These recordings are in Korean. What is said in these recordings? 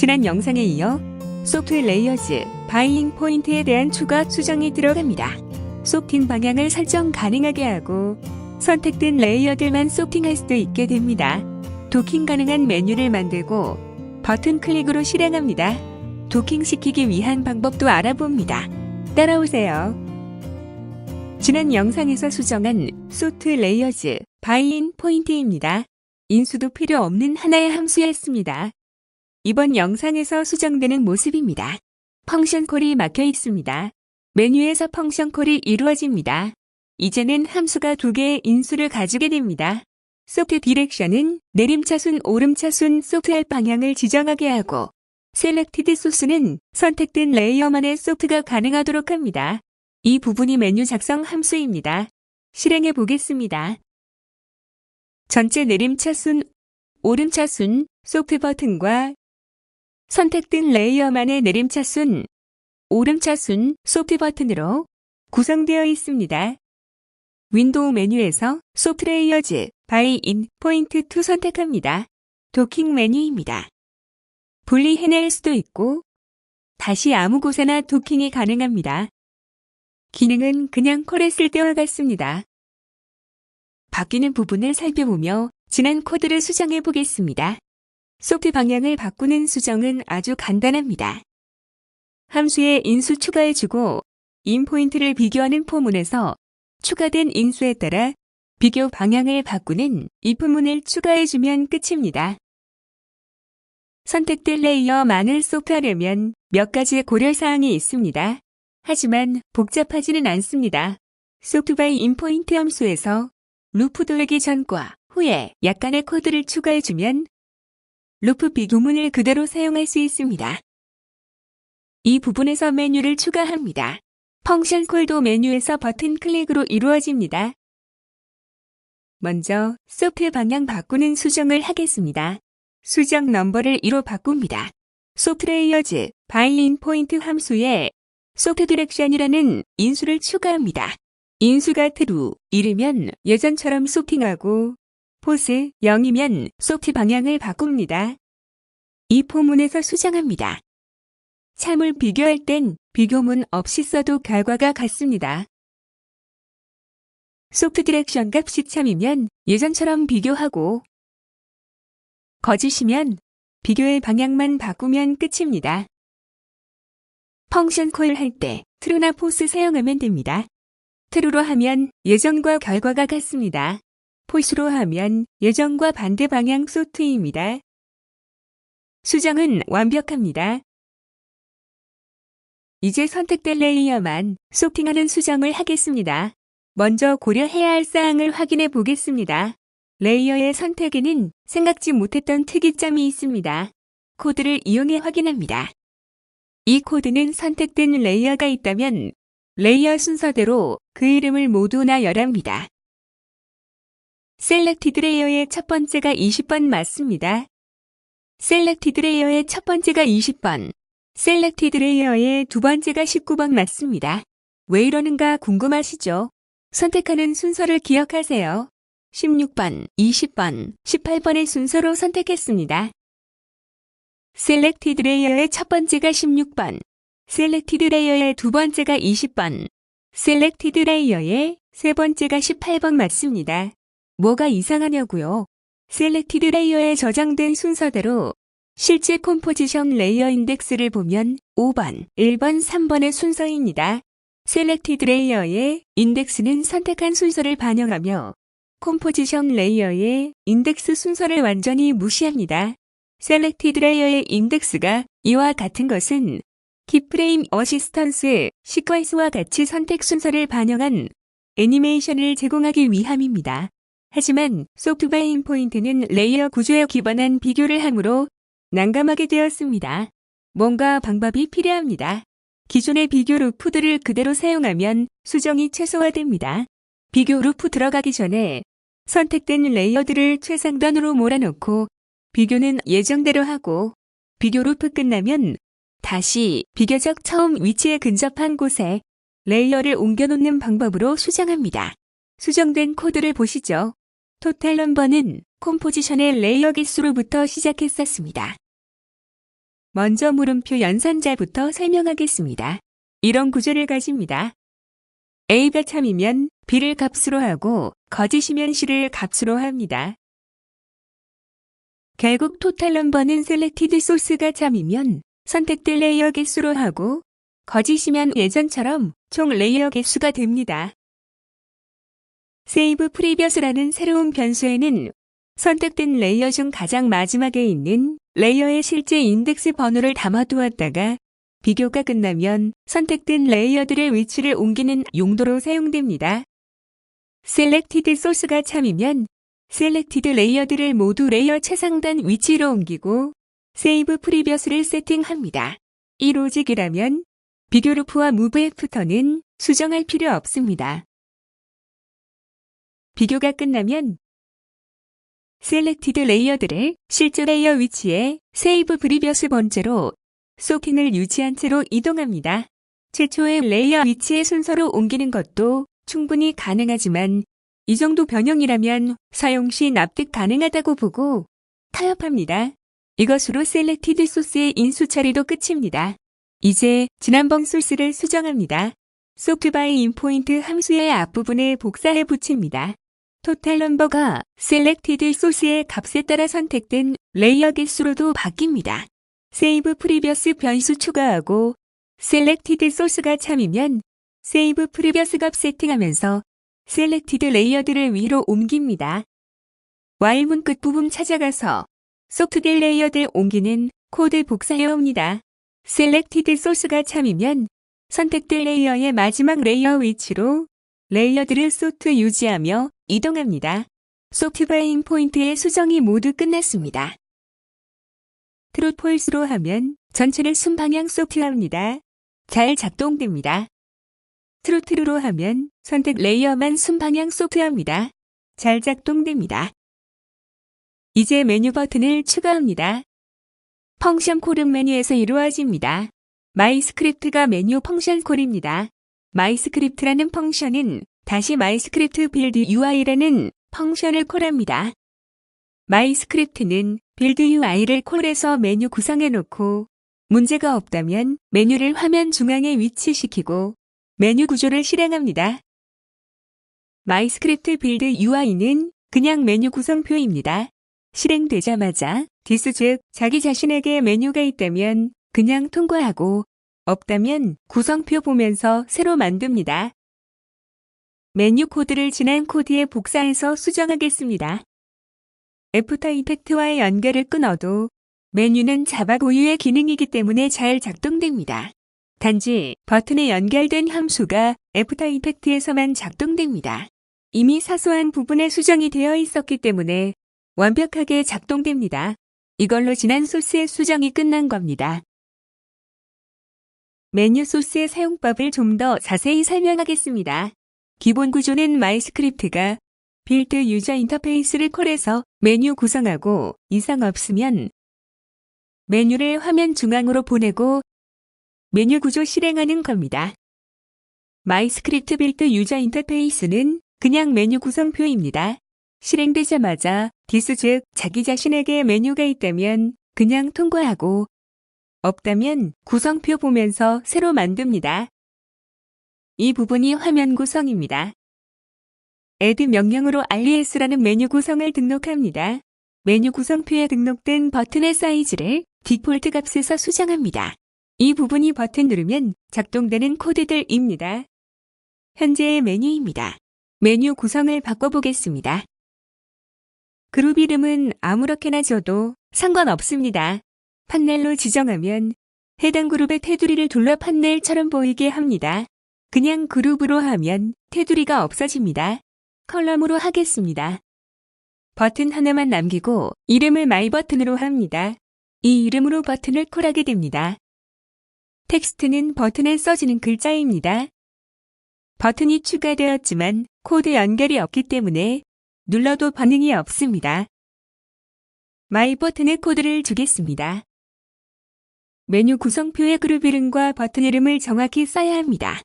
지난 영상에 이어 소프트 레이어즈 바이잉 포인트에 대한 추가 수정이 들어갑니다. 소프팅 방향을 설정 가능하게 하고 선택된 레이어들만 소프팅할 수도 있게 됩니다. 도킹 가능한 메뉴를 만들고 버튼 클릭으로 실행합니다. 도킹시키기 위한 방법도 알아봅니다. 따라오세요. 지난 영상에서 수정한 소트 레이어즈 바이인 포인트입니다. 인수도 필요 없는 하나의 함수였습니다. 이번 영상에서 수정되는 모습입니다. 펑션 콜이 막혀 있습니다. 메뉴에서 펑션 콜이 이루어집니다. 이제는 함수가 두 개의 인수를 가지게 됩니다. 소프트 디렉션은 내림차순, 오름차순 소프트할 방향을 지정하게 하고 셀렉티드 소스는 선택된 레이어만의 소프트가 가능하도록 합니다. 이 부분이 메뉴 작성 함수입니다. 실행해 보겠습니다. 전체 내림차순, 오름차순 소프트 버튼과 선택된 레이어만의 내림차순, 오름차순 소프트 버튼으로 구성되어 있습니다. 윈도우 메뉴에서 소프트 레이어즈 바이 인 포인트 2 선택합니다. 도킹 메뉴입니다. 분리해낼 수도 있고 다시 아무 곳에나 도킹이 가능합니다. 기능은 그냥 콜했을 때와 같습니다. 바뀌는 부분을 살펴보며 지난 코드를 수정해 보겠습니다. 소프트 방향을 바꾸는 수정은 아주 간단합니다. 함수에 인수 추가해주고 인 포인트를 비교하는 포문에서 추가된 인수에 따라 비교 방향을 바꾸는 if문을 추가해주면 끝입니다. 선택된 레이어만을 소프하려면 몇 가지 고려사항이 있습니다. 하지만 복잡하지는 않습니다. 소프트바이 인포인트 함수에서 루프 돌기 전과 후에 약간의 코드를 추가해주면 루프 비교문을 그대로 사용할 수 있습니다. 이 부분에서 메뉴를 추가합니다. 펑션 콜도 메뉴에서 버튼 클릭으로 이루어집니다. 먼저 소프트 방향 바꾸는 수정을 하겠습니다. 수정 넘버를 2로 바꿉니다. 소프트 레이어즈 바이인 포인트 함수에 소프트 디렉션이라는 인수를 추가합니다. 인수가 true, 1이면 예전처럼 소프팅하고 포스 0이면 소프트 방향을 바꿉니다. 이 포문에서 수정합니다. 참을 비교할 땐 비교문 없이 써도 결과가 같습니다. 소프트 디렉션 값이 참이면 예전처럼 비교하고 거짓이면 비교의 방향만 바꾸면 끝입니다. 펑션 콜할때 true나 false 사용하면 됩니다. true로 하면 예전과 결과가 같습니다. False로 하면 예전과 반대 방향 소트입니다. 수정은 완벽합니다. 이제 선택된 레이어만 소팅하는 수정을 하겠습니다. 먼저 고려해야 할 사항을 확인해 보겠습니다. 레이어의 선택에는 생각지 못했던 특이점이 있습니다. 코드를 이용해 확인합니다. 이 코드는 선택된 레이어가 있다면 레이어 순서대로 그 이름을 모두 나열합니다. 셀렉티드 레이어의 첫 번째가 20번 맞습니다. 셀렉티드 레이어의 첫 번째가 20번, 셀렉티드 레이어의 두 번째가 19번 맞습니다. 왜 이러는가 궁금하시죠? 선택하는 순서를 기억하세요. 16번, 20번, 18번의 순서로 선택했습니다. 셀렉티드 레이어의 첫 번째가 16번, 셀렉티드 레이어의 두 번째가 20번, 셀렉티드 레이어의 세 번째가 18번 맞습니다. 뭐가 이상하냐고요? 셀렉티드 레이어에 저장된 순서대로 실제 컴포지션 레이어 인덱스를 보면 5번, 1번, 3번의 순서입니다. 셀렉티드 레이어의 인덱스는 선택한 순서를 반영하며 컴포지션 레이어의 인덱스 순서를 완전히 무시합니다. 셀렉티드 레이어의 인덱스가 이와 같은 것은 키프레임 어시스턴스 시퀀스와 같이 선택 순서를 반영한 애니메이션을 제공하기 위함입니다. 하지만 소프트바인 포인트는 레이어 구조에 기반한 비교를 하므로 난감하게 되었습니다. 뭔가 방법이 필요합니다. 기존의 비교 루프들을 그대로 사용하면 수정이 최소화됩니다. 비교 루프 들어가기 전에 선택된 레이어들을 최상단으로 몰아넣고 비교는 예정대로 하고 비교 루프 끝나면 다시 비교적 처음 위치에 근접한 곳에 레이어를 옮겨놓는 방법으로 수정합니다. 수정된 코드를 보시죠. 토탈 넘버는 컴포지션의 레이어 개수로부터 시작했었습니다. 먼저 물음표 연산자부터 설명하겠습니다. 이런 구조를 가집니다. A가 참이면 B를 값으로 하고 거짓이면 C를 값으로 합니다. 결국 토탈 넘버는 셀렉티드 소스가 참이면 선택될 레이어 개수로 하고 거짓이면 예전처럼 총 레이어 개수가 됩니다. 세이브 프리비어스라는 새로운 변수에는 선택된 레이어 중 가장 마지막에 있는 레이어의 실제 인덱스 번호를 담아두었다가 비교가 끝나면 선택된 레이어들의 위치를 옮기는 용도로 사용됩니다. 셀렉티드 소스가 참이면 셀렉티드 레이어들을 모두 레이어 최상단 위치로 옮기고 세이브 프리비어스를 세팅합니다. 이 로직이라면 비교 루프와 무브 애프터는 수정할 필요 없습니다. 비교가 끝나면 셀렉티드 레이어들을 실제 레이어 위치에 세이브 프리비어스 번째로 소팅을 유지한 채로 이동합니다. 최초의 레이어 위치의 순서로 옮기는 것도 충분히 가능하지만 이 정도 변형이라면 사용 시 납득 가능하다고 보고 타협합니다. 이것으로 셀렉티드 소스의 인수 처리도 끝입니다. 이제 지난번 소스를 수정합니다. 소프트바이 인포인트 함수의 앞부분에 복사해 붙입니다. 토탈 넘버가 셀렉티드 소스의 값에 따라 선택된 레이어 개수로도 바뀝니다. 세이브 프리비어스 변수 추가하고 셀렉티드 소스가 참이면 세이브 프리비어스 값 세팅하면서 셀렉티드 레이어들을 위로 옮깁니다. Y문 끝부분 찾아가서 소프트될 레이어들 옮기는 코드 복사해 옵니다. 셀렉티드 소스가 참이면 선택될 레이어의 마지막 레이어 위치로 레이어들을 소트 유지하며 이동합니다. 소프트바인 포인트의 수정이 모두 끝났습니다. 트롯 폴스로 하면 전체를 순방향 소트합니다. 잘 작동됩니다. 트로트루로 하면 선택 레이어만 순방향 소트합니다. 잘 작동됩니다. 이제 메뉴 버튼을 추가합니다. 펑션 콜은 메뉴에서 이루어집니다. 마이 스크립트가 메뉴 펑션 콜입니다. 마이 스크립트라는 펑션은 다시 마이스크립트 빌드 UI라는 펑션을 콜합니다. 마이스크립트는 빌드 UI를 콜해서 메뉴 구성해 놓고 문제가 없다면 메뉴를 화면 중앙에 위치시키고 메뉴 구조를 실행합니다. 마이스크립트 빌드 UI는 그냥 메뉴 구성표입니다. 실행되자마자 디스 즉 자기 자신에게 메뉴가 있다면 그냥 통과하고 없다면 구성표 보면서 새로 만듭니다. 메뉴 코드를 지난 코드에 복사해서 수정하겠습니다. 애프터 이펙트와의 연결을 끊어도 메뉴는 자바 고유의 기능이기 때문에 잘 작동됩니다. 단지 버튼에 연결된 함수가 애프터 이펙트에서만 작동됩니다. 이미 사소한 부분에 수정이 되어 있었기 때문에 완벽하게 작동됩니다. 이걸로 지난 소스의 수정이 끝난 겁니다. 메뉴 소스의 사용법을 좀 더 자세히 설명하겠습니다. 기본 구조는 마이스크립트가 빌드 유저 인터페이스를 콜해서 메뉴 구성하고 이상 없으면 메뉴를 화면 중앙으로 보내고 메뉴 구조 실행하는 겁니다. 마이스크립트 빌드 유저 인터페이스는 그냥 메뉴 구성표입니다. 실행되자마자 디스 즉 자기 자신에게 메뉴가 있다면 그냥 통과하고 없다면 구성표 보면서 새로 만듭니다. 이 부분이 화면 구성입니다. add 명령으로 alias라는 메뉴 구성을 등록합니다. 메뉴 구성표에 등록된 버튼의 사이즈를 디폴트 값에서 수정합니다. 이 부분이 버튼 누르면 작동되는 코드들입니다. 현재의 메뉴입니다. 메뉴 구성을 바꿔보겠습니다. 그룹 이름은 아무렇게나 줘도 상관없습니다. 판넬로 지정하면 해당 그룹의 테두리를 둘러 판넬처럼 보이게 합니다. 그냥 그룹으로 하면 테두리가 없어집니다. 컬럼으로 하겠습니다. 버튼 하나만 남기고 이름을 마이 버튼으로 합니다. 이 이름으로 버튼을 콜하게 됩니다. 텍스트는 버튼에 써지는 글자입니다. 버튼이 추가되었지만 코드 연결이 없기 때문에 눌러도 반응이 없습니다. 마이 버튼에 코드를 주겠습니다. 메뉴 구성표의 그룹 이름과 버튼 이름을 정확히 써야 합니다.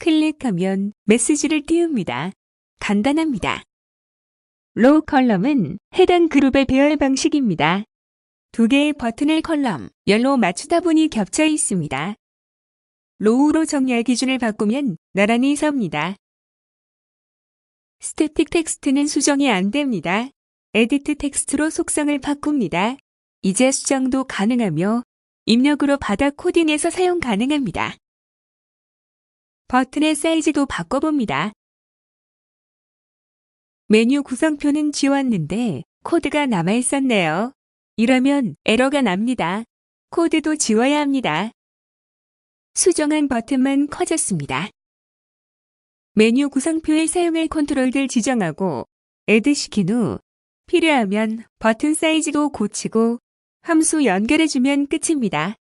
클릭하면 메시지를 띄웁니다. 간단합니다. 로우 컬럼은 해당 그룹의 배열 방식입니다. 두 개의 버튼을 컬럼, 열로 맞추다 보니 겹쳐 있습니다. 로우로 정렬 기준을 바꾸면 나란히 섭니다. 스태틱 텍스트는 수정이 안 됩니다. 에디트 텍스트로 속성을 바꿉니다. 이제 수정도 가능하며 입력으로 받아 코딩해서 사용 가능합니다. 버튼의 사이즈도 바꿔봅니다. 메뉴 구성표는 지웠는데 코드가 남아있었네요. 이러면 에러가 납니다. 코드도 지워야 합니다. 수정한 버튼만 커졌습니다. 메뉴 구성표에 사용할 컨트롤들 지정하고 애드 시킨 후 필요하면 버튼 사이즈도 고치고 함수 연결해주면 끝입니다.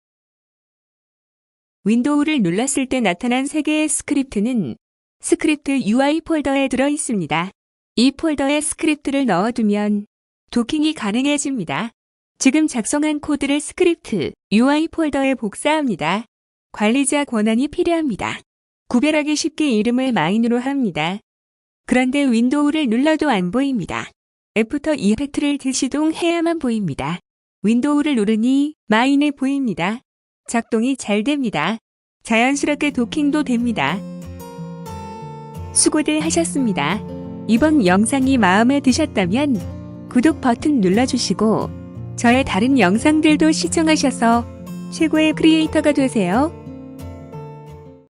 윈도우를 눌렀을 때 나타난 3개의 스크립트는 스크립트 UI 폴더에 들어 있습니다. 이 폴더에 스크립트를 넣어두면 도킹이 가능해집니다. 지금 작성한 코드를 스크립트 UI 폴더에 복사합니다. 관리자 권한이 필요합니다. 구별하기 쉽게 이름을 마인으로 합니다. 그런데 윈도우를 눌러도 안 보입니다. 애프터 이펙트를 드시동해야만 보입니다. 윈도우를 누르니 마인에 보입니다. 작동이 잘 됩니다. 자연스럽게 도킹도 됩니다. 수고들 하셨습니다. 이번 영상이 마음에 드셨다면 구독 버튼 눌러주시고 저의 다른 영상들도 시청하셔서 최고의 크리에이터가 되세요.